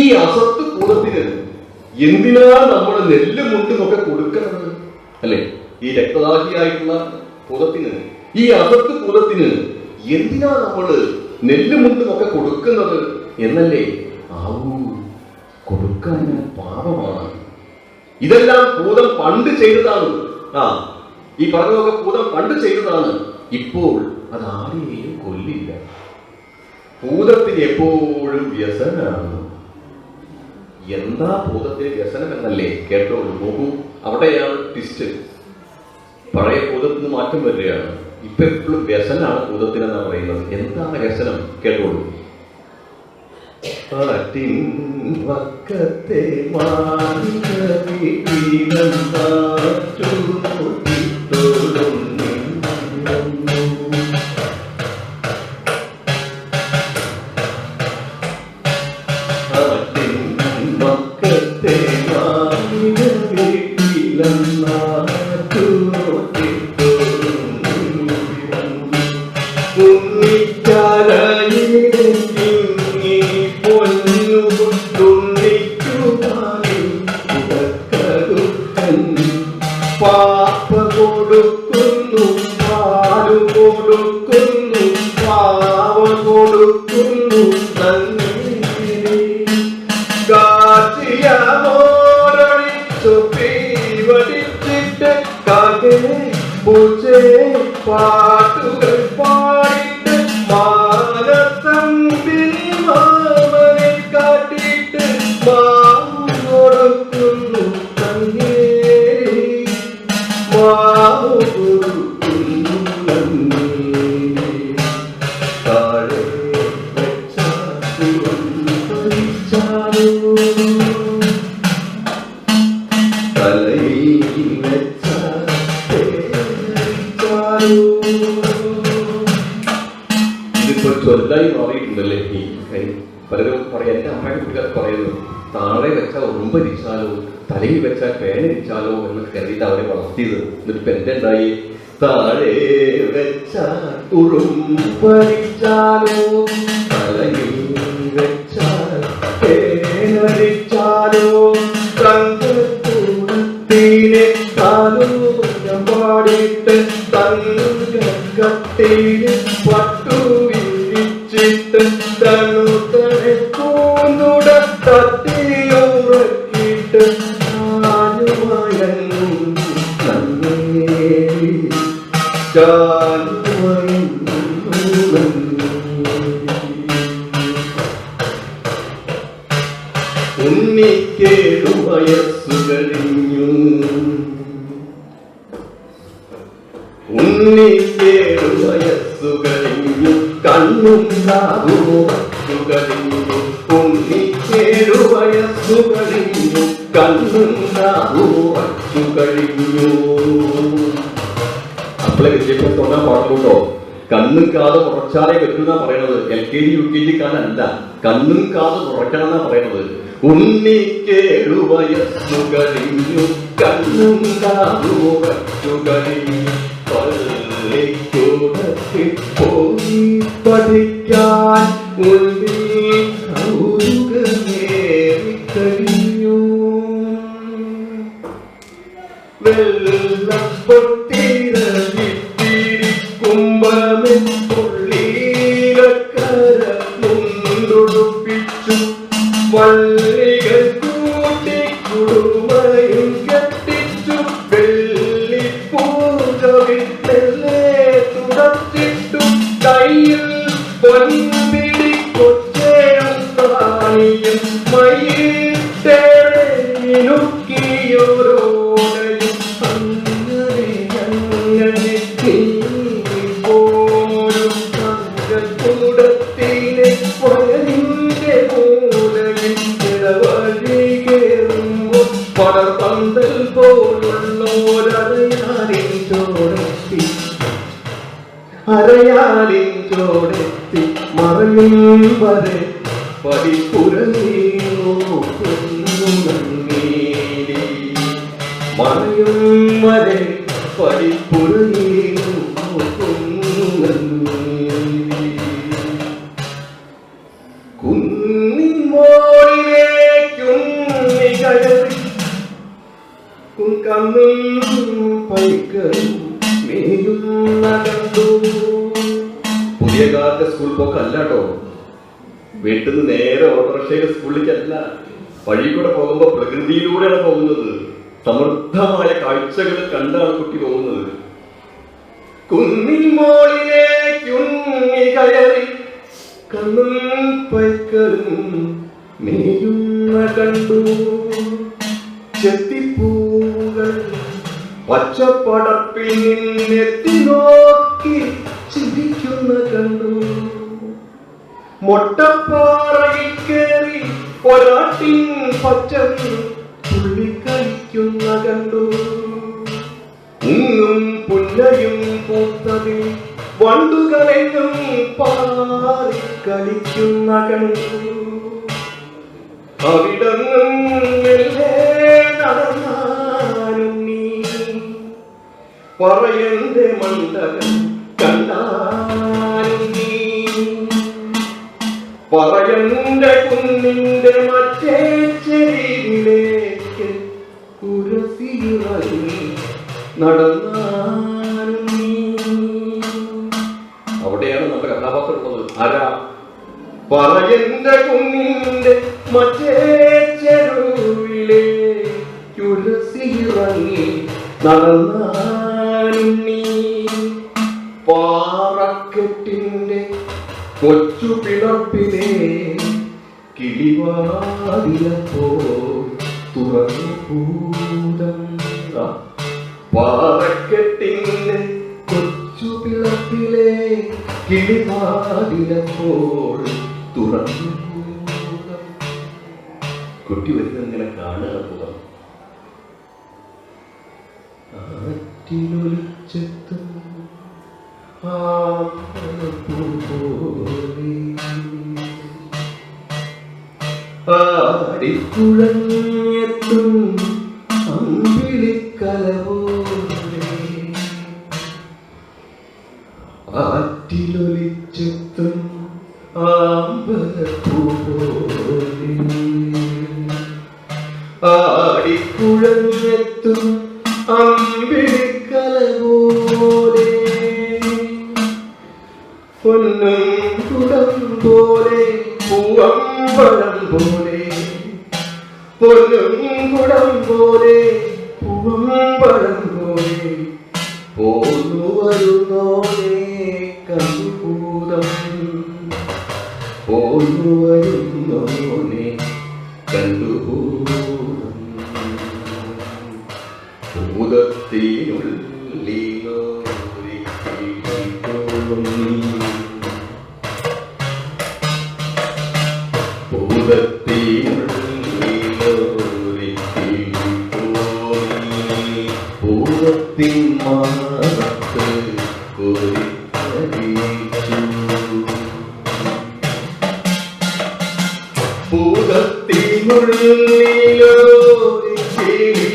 ഈ അസത്ത് കൂടത്തിന് എന്തിനാ നമ്മൾ നെല്ലും മുട്ടുമൊക്കെ കൊടുക്കുന്നത്? അല്ലെ? ഈ രക്തദാഹിയായിട്ടുള്ള കുളത്തിന് ഈ അസത്ത് കുളത്തിന് എന്തിനാ നമ്മൾ നെല്ലും മുട്ടുമൊക്കെ കൊടുക്കുന്നത് എന്നല്ലേ ആവൂ? കൊടുക്കാൻ പാപമാണ്. ഇതെല്ലാം ഭൂതം പണ്ട് ചെയ്തതാണ്. ആ ഈ പറഞ്ഞതൊക്കെ ഭൂതം പണ്ട് ചെയ്തതാണ്. ഇപ്പോൾ അത് ആരെയും കൊല്ലില്ല. ഭൂതത്തിന് എപ്പോഴും വ്യസനാണ്. എന്താ ഭൂതത്തിന് വ്യസനം എന്നല്ലേ കേട്ടോളൂ. നോക്കൂ അവിടെയാണ് ട്വിസ്റ്റ് പഴയ ഭൂതത്തിന് മാറ്റം വരികയാണ്. ഇപ്പൊ എപ്പോഴും വ്യസനാണ് ഭൂതത്തിനെന്നാണ് പറയുന്നത്. എന്താണ് വ്യസനം? കേട്ടോളൂ. ആറ്റിൻ വക്കത്തെ മാനിക എന്നിട്ട് എന്തുണ്ടായി താഴെ വെച്ചാൽ ഉറുമ്പരിച്ചാലോ പാടുള്ളൂ കണ്ണും കാത് ഉറച്ചാലേ പറ്റുന്ന പറയണത്. L K G U K G കാലല്ല. കണ്ണും കാത് ഉറക്കണം എന്നാ പറയണത്. ഉണ്ണിക്കേഴു വയസ്സു കഴിഞ്ഞു കണ്ണും കാതു ഉറച്ചു കഴിഞ്ഞു പള്ളിക്കൂടത്തിൽ പോയി പഠിക്കാൻ ഉള്ളിൽ പുള്ളീരക്കര മുണ്ടുടുപ്പിച്ചു. വള്ളികൾ കൂട്ടി കുടുമയും കെട്ടിച്ചു. വെള്ളിപ്പൂജവിട്ടെല്ലേ തുടച്ചിട്ടു കയ്യിൽ പൊൻപിടി കൊച്ചേയും താണിയും മയിട്ടേറെ മറയും വീട്ടിൽ നിന്ന് നേരെ ഓട്ടോറിക്ഷയിൽ സ്കൂളിലേക്കല്ല വഴി കൂടെ പോകുമ്പോ പ്രകൃതിയിലൂടെയാണ് പോകുന്നത്. സമൃദ്ധമായ കാഴ്ചകൾ കണ്ടാണ് കുട്ടി പോകുന്നത്. കുന്നിൻ മോളിലേക്കുണ്ണി പച്ചപ്പടപ്പിൽ നിന്നെത്തി നോക്കി ചിരിക്കുന്ന കണ്ടു. മൊട്ടപ്പാറയിൽ കയറി ഒരാട്ടിൻ പച്ചൻ തുള്ളിക്കളിക്കുന്ന കണ്ടു. ഇന്നും പുല്ലയും പൂത്തതിൽ വണ്ടുകളെന്നും പാറി കളിക്കുന്ന കണ്ടു. അവിടങ്ങും മെല്ലെ നടന്നാലും നീ പറയന്റെ മണ്ഡലം കണ്ടാ പറയന്റെ കുന്നിന്റെ മറ്റേ ചെരിവിലേക്ക് ഉരസിയിറങ്ങി നടന്നാലും അവിടെയാണ് നമ്മുടെ കഥാപാത്രം ഉള്ളത്. ആരാ? പറയന്റെ കുന്നിന്റെ മറ്റേ ചെരുവിലേക്ക് ഉരസിയിറങ്ങി നടന്നാലും നീ. പാറക്കെട്ടിന്റെ കൊച്ചു പിളപ്പിനെ കിളിവാതിലപ്പോ തുറന്നു പൂതം. പാറക്കെട്ടിലെ കൊച്ചു പിളപ്പിലെ കിളിവാതിലപ്പോൾ തുറന്നു കുട്ടി വരുന്നങ്ങനെ കാണുക പോകാം ആറ്റിലൊലിച്ചെത്തും ആ പൂപോലെ ആടിക്കുഴഞ്ഞെത്തും അമ്പിളിക്കലപോലെ ആറ്റിലൊലിച്ചെത്തും ആമ്പലപ്പൂപോലെ ആടിക്കുഴഞ്ഞെത്തും പൊന്നും കുടം പോലെ പൂവമ്പഴം പോലെ. പൊന്നും കുടം പോലെ പൂവമ്പഴം ഭൂതത്തിനുള്ളിലോരി കിളി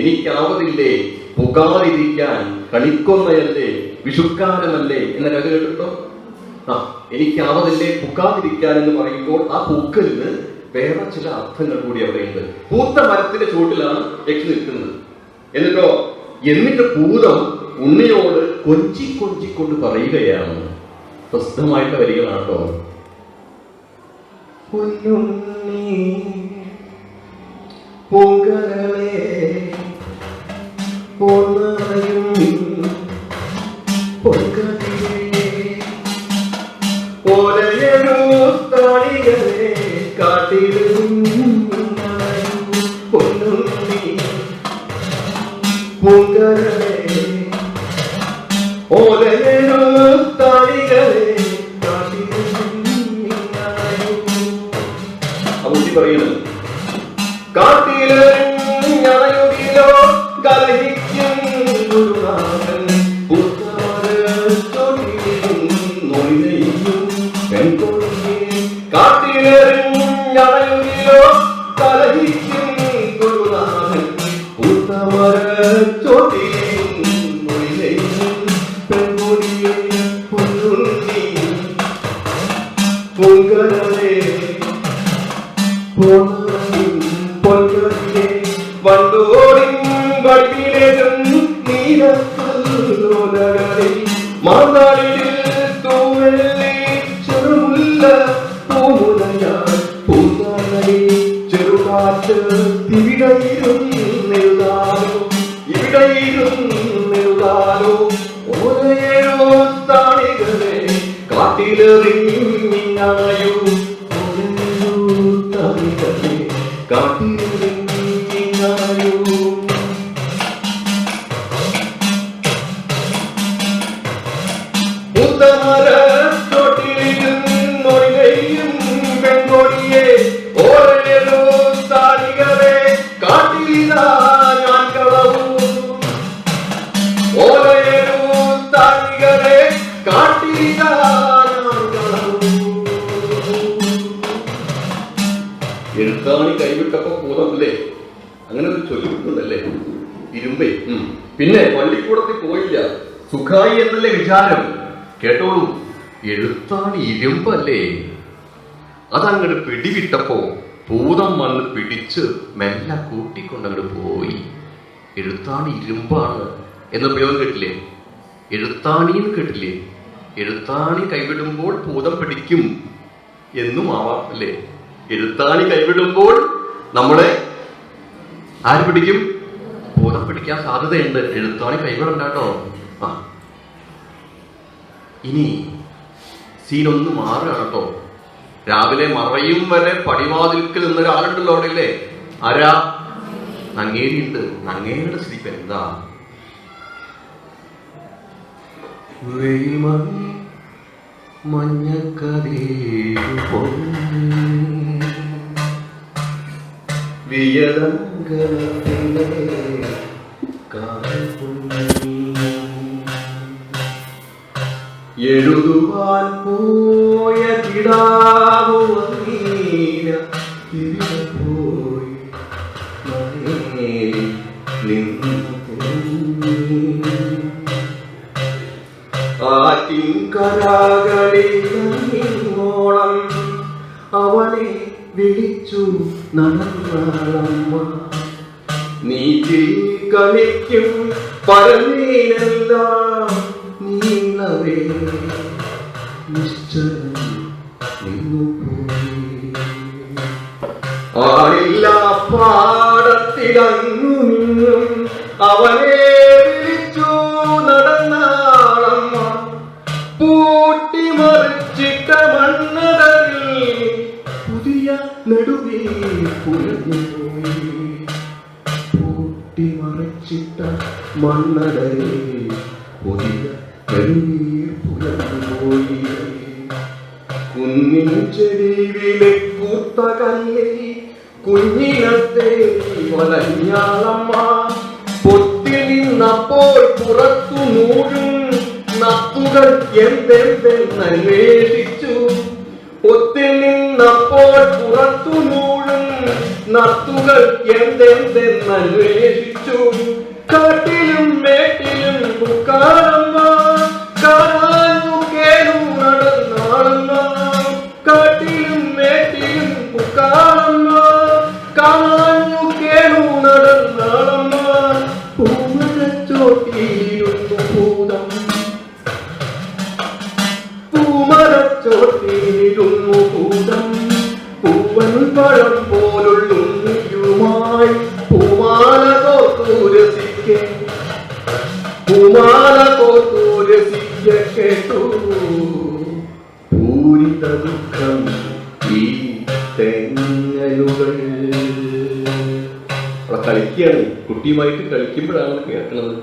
എനിക്കാവതില്ലേ പുകാതിരിക്കാൻ കളിക്കൊന്നയല്ലേ? വിഷുക്കാരമല്ലേ എന്ന കഥ കേട്ടിട്ടോ ആ എനിക്കാവതില്ലേ പുക്കാതിരിക്കാൻ എന്ന് പറയുമ്പോൾ ആ പൂക്കലിന് വേറെ ചില അർത്ഥങ്ങൾ കൂടി അവിടെയുണ്ട്. പൂത്ത മരത്തിന്റെ ചുവട്ടിലാണ് യക്ഷി നിൽക്കുന്നത്. എന്നിട്ടോ എന്നിട്ട് പൂതം ഉണ്ണിയോട് കൊഞ്ചി കൊഞ്ചിക്കൊണ്ട് പറയുകയാണ്. പ്രസിദ്ധമായിട്ടുള്ള വരികളാണ് കേട്ടോ പൊന്നുണ്ണി പൊന്നറയും. കാട്ടിലും ചെറുകാറ്റ് ഇവിടെയിരുന്നിരുന്നിരുന്നാലോ ഇവിടെയിരുന്നെഴുതാലോ ഓരോ താണികളെ കാട്ടിലെറിഞ്ഞായോ ഓരോ താണികളെ കാട്ടിലെറിഞ്ഞായോ ഇരുമ്പേ. പിന്നെ പള്ളിക്കൂടത്തിൽ പോയില്ല. സുഖായി എന്നല്ലേ വിചാരം. കേട്ടോളൂ എഴുത്താണ് ഇരുമ്പല്ലേ? അതങ്ങോട്ട് പിടിവിട്ടപ്പോ ഭൂതം വന്ന് പിടിച്ച് മെല്ലെ കൂട്ടിക്കൊണ്ടങ്ങോട്ട് പോയി. എഴുത്താണ് ഇരുമ്പാണ് എന്ന ഉപയോഗം കേട്ടില്ലേ? എഴുത്താണിന്ന് കേട്ടില്ലേ? എഴുത്താണി കൈവിടുമ്പോൾ ഭൂതം പിടിക്കും എന്നും ആവാം അല്ലേ? എഴുത്താണി കൈവിടുമ്പോൾ നമ്മളെ ആര് പിടിക്കും? ഭൂതം പിടിക്കാൻ സാധ്യതയുണ്ട്. എഴുത്തോണി കൈകളുണ്ടാട്ടോ ആ. ഇനി സീനൊന്ന് മാറുകയാണ് കേട്ടോ. രാവിലെ മറയും വരെ പടിവാതിൽക്കിൽ നിന്ന ഒരാളുണ്ടല്ലോ അവിടെ ഇല്ലേ? ആരാ? നങ്ങേരി ഉണ്ട് നങ്ങേരിയുടെ സ്ഥിതി എന്താ? മഞ്ഞക്കതേ എഴുതുവാൻ പോയ കിടാവു அவரே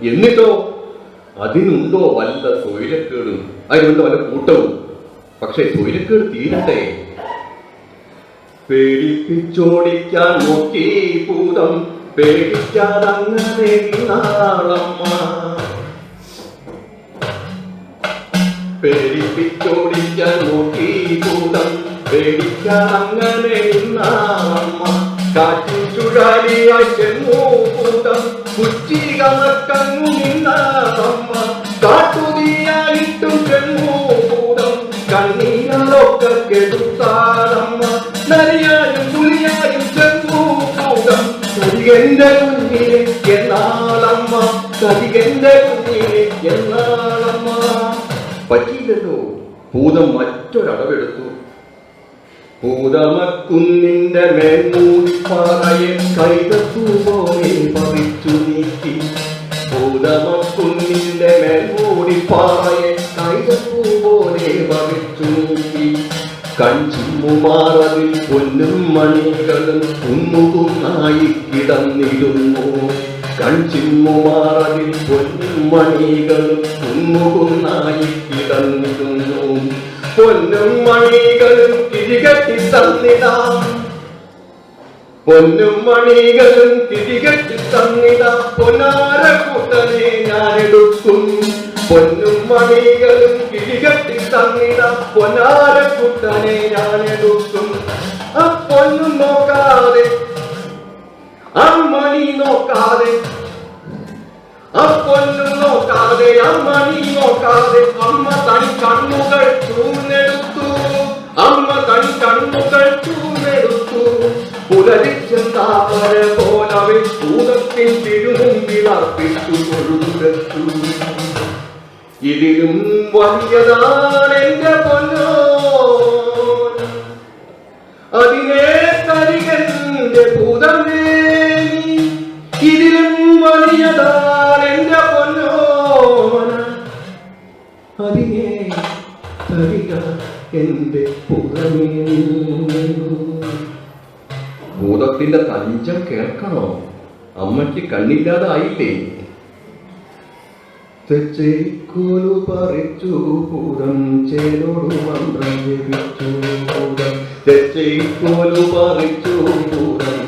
എന്നിട്ടോ? അതിനുണ്ടോ വല്ല സ്വൈരക്കേടും അതിനുണ്ടോ വല്ല കൂട്ടവും? പക്ഷെ സ്വൈരക്കേട് തീരട്ടെ. പേടിപ്പിച്ചോടിക്കാൻ നോക്കി ഭൂതം. പേടിക്കാതങ്ങനെ പേടിപ്പിച്ചോടിക്കാൻ നോക്കി ഭൂതം. പേടിക്കാതങ്ങനെ നാളമ്മ കാറ്റിൻ ചുഴാലിയായി ചെന്നു ഭൂതം. കുറ്റി കണക്കങ്ങു നിന്നമ്മ കാട്ടുതീയായിട്ടും ചെന്നു ഭൂതം കണ്ണീരൊക്കെ കെടുത്താളമ്മ നരിയായും പുലിയായും ചെന്നു ഭൂതം കരികന്റെ കുഞ്ഞിനെ എന്നാളമ്മ കരികന്റെ കുഞ്ഞിനെ എന്നാളമ്മ പറ്റിയില്ലല്ലോ. ഭൂതം മറ്റൊരടവെടുത്തു. ഭൂതമക്കുന്നിന്റെ മേൽമൂടിപ്പാറയെ കൈതത്തു പോലെ കഞ്ചിമ്മുമാറതിൽ പൊന്നും മണികളും കുന്നുകുന്നായി കിടന്നിരുന്നു കൺചിമ്മുമാറതിൽ പൊന്നും മണികളും കുന്നുകുന്നായി കിടന്നിരുന്നു പൊന്നും മണികളും തിരികട്ടി തന്നിടാം. പൊന്നും മണികളും തിരികട്ടി തന്നിടാം. പൊന്നാര കൂട്ടനെ ഞാൻ എടുക്കും പൊന്നും മണികളും കിഴികട്ടി തന്നിട. പൊന്നാരക്കുട്ടനെ കൂട്ടനെ ഞാൻ എടുക്കും. ആ പൊന്നും നോക്കാതെ ആ മണി നോക്കാതെ ആ പൊന്നും നോക്കാതെ അമ്മണി നോക്കാതെ അമ്മ തനി കണ്ണുകൾ ചൂന്നെടുത്തു അമ്മ തനി കണ്ണുകൾ ചൂന്നെടുത്തു പുലരിച്ചെന്താവര പോലവെ ഭൂതത്തിൽ തിരുമുമ്പിൽ അർപ്പിച്ചു കൊടുത്തു. ഇതിലും വലിയതാണ് എന്റെ പൊന്നോ അതിനെ തരികന്റെ ഭൂതമേ. ഇതിലും വലിയതാണ് എന്റെ പൊന്നോന അതിനെ തരിക എന്റെ ഭൂതമേ ഭൂതത്തിന്റെ തഞ്ചം കേൾക്കണോ? അമ്മയ്ക്ക് കണ്ണില്ലാതായില്ലേ? തെച്ചേക്കോലു പറിച്ചു പൂതം ചേലോടു മന്ത്രം ജപിച്ചു പൂതം തെച്ചേക്കോലു പറിച്ചു ഭൂതം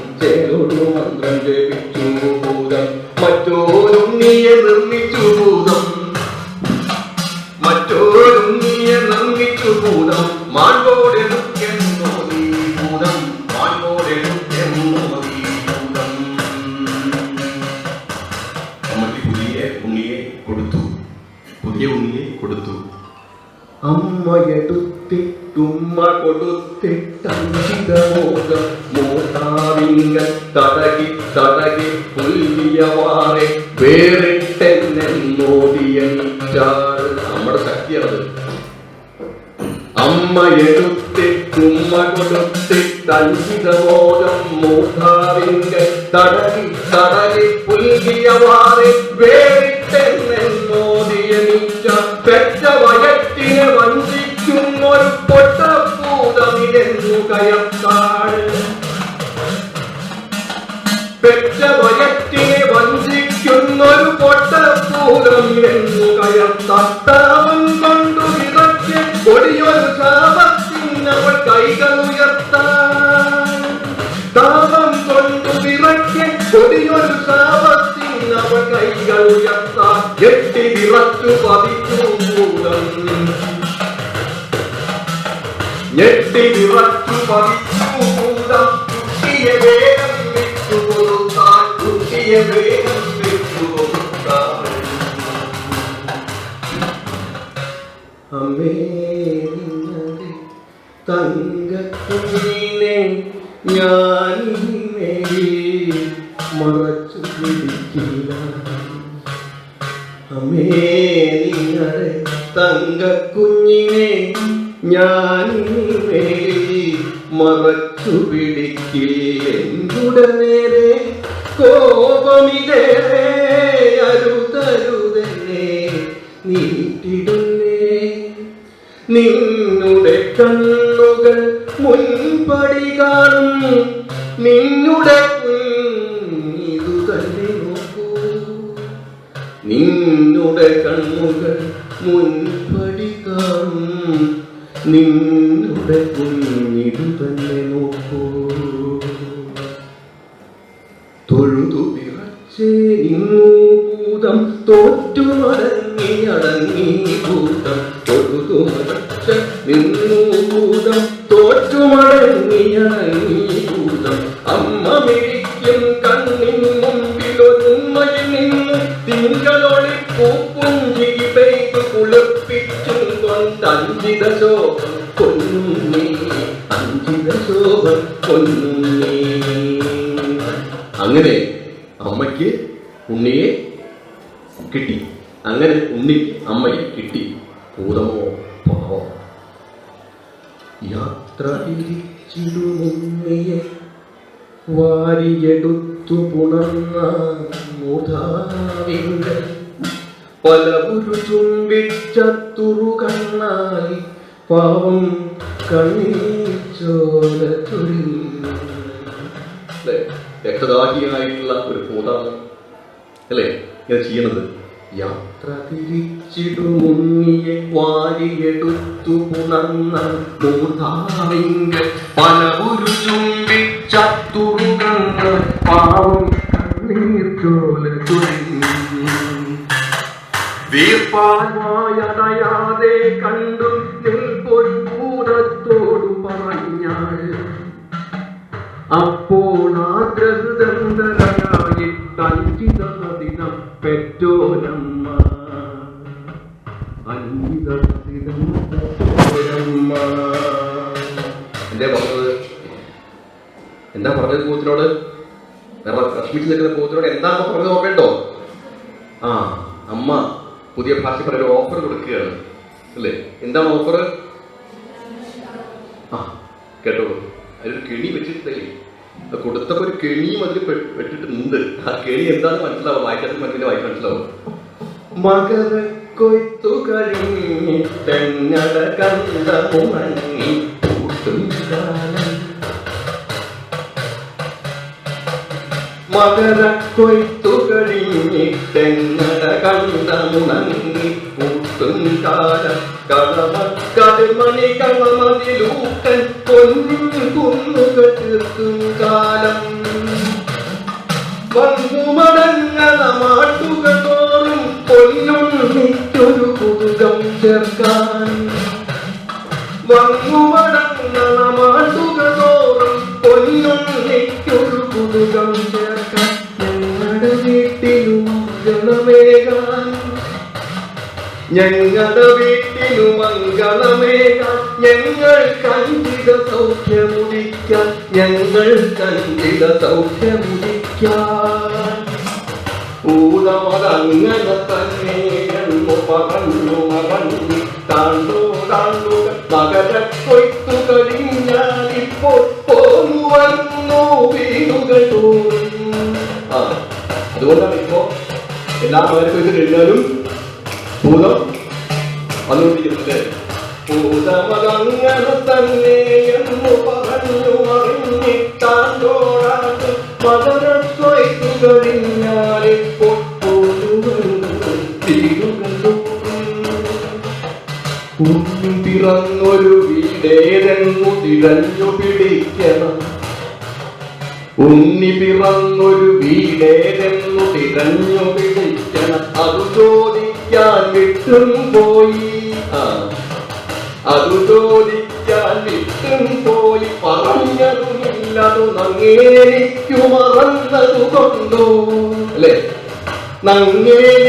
കയത്താട് പെറ്റ വയറ്റിനെ വഞ്ചിക്കുന്നൊരു പൊട്ടപ്പൂതമിതെന്നു കയത്താത്താവൻ കണ്ടു വിതച്ച് കൊടിയൊരു ശാപത്തിനവൾ കൈകൾ ഉയർത്താൻ താപം കൊണ്ടു വിറച്ച് കൊടിയൊരു ശാപത്തിനവൾ കൈകൾ ഉയർത്താൻ എട്ടി വിറച്ചു പതിച്ചു ഭൂതം ഞെട്ടി വിറച്ചു മറച്ചു പിടിക്കില്ല അമ്മേ നിങ്ങളെ തങ്കക്കുഞ്ഞിനെ ഞാൻ മറച്ചു പിടിക്കില്ല എന്തുടെ മടങ്ങി അടങ്ങി ഭൂതം തൊഴുതു മറച്ച നിന്നു ഭൂതം. തോറ്റു മടങ്ങി അടങ്ങി ഭൂതം അമ്മ മിഴിക്കും കണ്ണിൻ മുമ്പിലൊരുമ്മയിൽ നിന്ന് തിങ്കളൊളി പൂപ്പുഞ്ചിരി പെയ്തു കുളിപ്പിച്ചും കൊണ്ട് അഞ്ചിത ശോഭം കൊന്നുണ്ണി അഞ്ചിത ശോഭം കൊന്നുണ്ണി അങ്ങനെ അമ്മയ്ക്ക് ഉണ്ണിയെ കിട്ടി. അങ്ങനെ ഉണ്ണി അമ്മയെ കിട്ടി. ഭൂതമോ പാവോ യാത്ര തിരിച്ചിടുമുണ്ണിയെ വാരിയെടുത്തു പുണർന്ന മൂധാവിന്റെ പലവുരു ചുംബിച്ചത്തുറു കണ്ണായി പാവം അല്ലേ? രക്തദാഹിയായിട്ടുള്ള ഒരു ഭൂതാണ് അല്ലേ? ഇങ്ങനെ ചെയ്യണത്? യാത്ര തിരിച്ചിടുമുന്നിയെ വാരിയെടുത്തു പുണർന്ന മൂതാവിങ്കൽ പല ഒരു ചുംബിച്ചത്തുറുകങ്ങൾ പാവം കണ്ണീർ ചോല ചൊരിഞ്ഞു വീർപ്പായടയാതെ കണ്ടു നിൽപ്പൊരു ഭൂതത്തോടു പറഞ്ഞാൾ അപ്പോൾ ആദ്രഹൃദന്തരായി അഞ്ചിത ദിനം പെറ്റോരമ്മ എന്തേ പറഞ്ഞത് എന്താ പറഞ്ഞത് കൂത്തിനോട് കശ്മീരിൽ നിൽക്കുന്ന കൂത്തിനോട് എന്താ പറഞ്ഞത് ഓർമ്മയുണ്ടോ? ആ അമ്മ പുതിയ ഭാഷ ഒരു ഓഫർ കൊടുക്കുകയാണ്. അല്ലേ? എന്താണ് ഓഫർ ആ കേട്ടോ അതിലൊരു കെണി വെച്ചിട്ടില്ലേ അത് കൊടുത്തപ്പോ ഒരു കെണിയും അതിൽ വെട്ടിട്ടുണ്ട് ആ കെണി എന്താണെന്ന് മനസ്സിലാവും. വായിക്കാത്ത മറ്റേ വായിക്കാൻ മനസ്സിലാവും. മകര കൊയ്ത്തു കഴിഞ്ഞി തെങ്ങട കണ്ട ഉണങ്ങി മകര കാലം മകര കൊയ്ത്തു കഴിഞ്ഞിട്ടെങ്ങട കണ്ടമുണങ്ങി കൂട്ടും കാലം കളമക്കടുമണി കളമതിലൂട്ടൻ പൊന്നിൻ കുന്നുകൾ തീർക്കും കാലം. വന്നു മടങ്ങണ മാട്ടുകൾ തോറും പൊന്നുണ്ണിക്കൊരു ചേർക്കാൻ. വന്നു മടങ്ങണ മാട്ടുകൾ തോറും പൊന്നുണ്ണിക്കൊരു കുതുകം ചേർക്കാൻ. ഞങ്ങളുടെ വീട്ടിലും ജലമേകാൻ ഞങ്ങളുടെ വീട്ടിനു മംഗളമേകാൻ ഞങ്ങൾ കഞ്ചിത സൗഖ്യമുടിക്കാൻ ഞങ്ങൾ കഞ്ചിത സൗഖ്യമുടിക്കാൻ ഊതമതങ്ങനെ തന്നെ പറഞ്ഞു മറഞ്ഞു താണ്ടോ താണ്ടുക മകര കൊയ്ത്തു കഴിഞ്ഞാലിപ്പോൾ പോന്നു വീടുകൾ ആ അതുകൊണ്ടാണ് ഇപ്പോ എല്ലാ മകര കൊയ്ത്ത് ഭൂതം വന്നുകൊണ്ടിരിക്കുന്നത് ഭൂതമതങ്ങനെ തന്നെ എന്ന് പറഞ്ഞു അറിഞ്ഞിട്ടാണ്ടോടാണ്ട് മകരത്വയ്ക്കു തിരഞ്ഞു പിടിക്കണം ഉണ്ണി പിറന്നൊരു വീടേതെന്നു തിരഞ്ഞു പിടിക്കണം അത് ചോദിക്കാൻ വിട്ടും പോയി. അത് ചോദിക്കാൻ വിട്ടും പോയി. പറഞ്ഞതുമില്ലതു നങ്ങേലിക്കു മറന്നതു അല്ലേ? നങ്ങേലിക്കു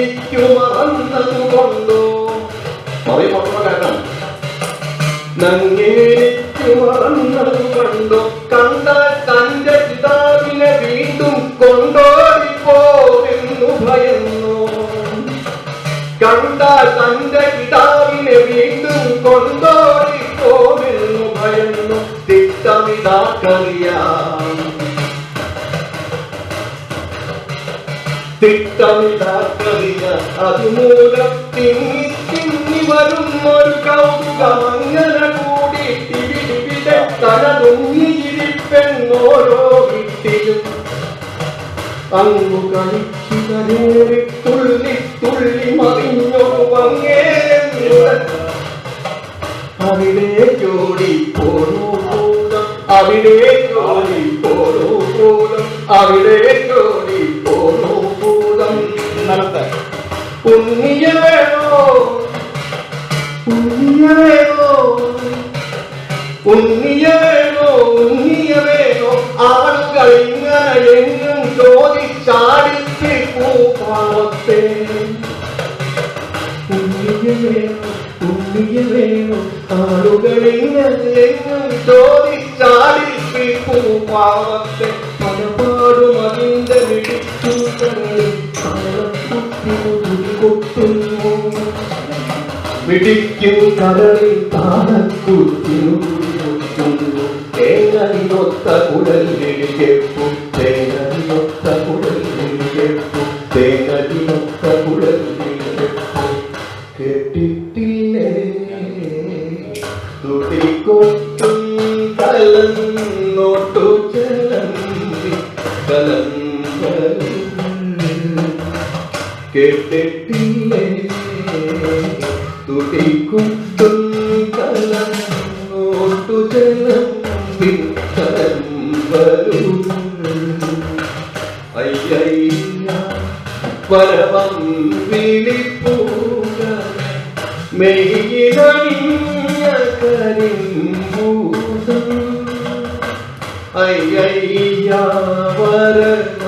കണ്ടാൽ തന്റെ പിതാവിനെ വീണ്ടും കൊണ്ടോടിപ്പോവെന്നു ഭയന്നു തിട്ടമിതാക്കറിയാം. തിട്ടമിതാക്കറിയാം. അതുമൂലം തിങ്ങി തിങ്ങി വരുന്നൊരു കൗതുകം അങ്ങനെ കൂടി ഇവിടെ തല തുങ്ങിയിരിപ്പെന്നോരോ വീട്ടിലും. അങ്ങു കളിച്ചു കണ്ണൂരി തുള്ളി തുള്ളി മറിഞ്ഞോ അങ്ങേ അവിടേക്കോടി പോണു കൂടം അവിടേക്കോടി പോണു കൂടം അവിടേക്കോടി പോണു കൂടം ഉണ്ണിയ വേണോ ഉണ്ണിയ വേണോ ഉണ്ണിയ വേണോ ഉണ്ണിയ വേണോ അവൾ കഴിഞ്ഞ എങ്ങും ചോദിച്ചാൽ വേണം ഉണ്ണിയെ വേണം? ആളുകളെ നല്ലെങ്ങും ചോദിച്ചാടിപ്പിക്കും പാവത്തെ പലപാടും അതിന്റെ മിടിക്കൂട്ടങ്ങളിൽ കൊട്ടുന്നു മിടിക്കും കടലിൽ താഴെ കേട്ടിട്ടില്ലേ? തുടിക്കുട്ടും കലന്നോട്ടു ചലമ്പി കലമ്പലും അയ്യയ്യ പരമം വിളിപ്പൂക മെയ്യിലണിഞ്ഞ കരിമ്പൂതം അയ്യയ്യ വരണം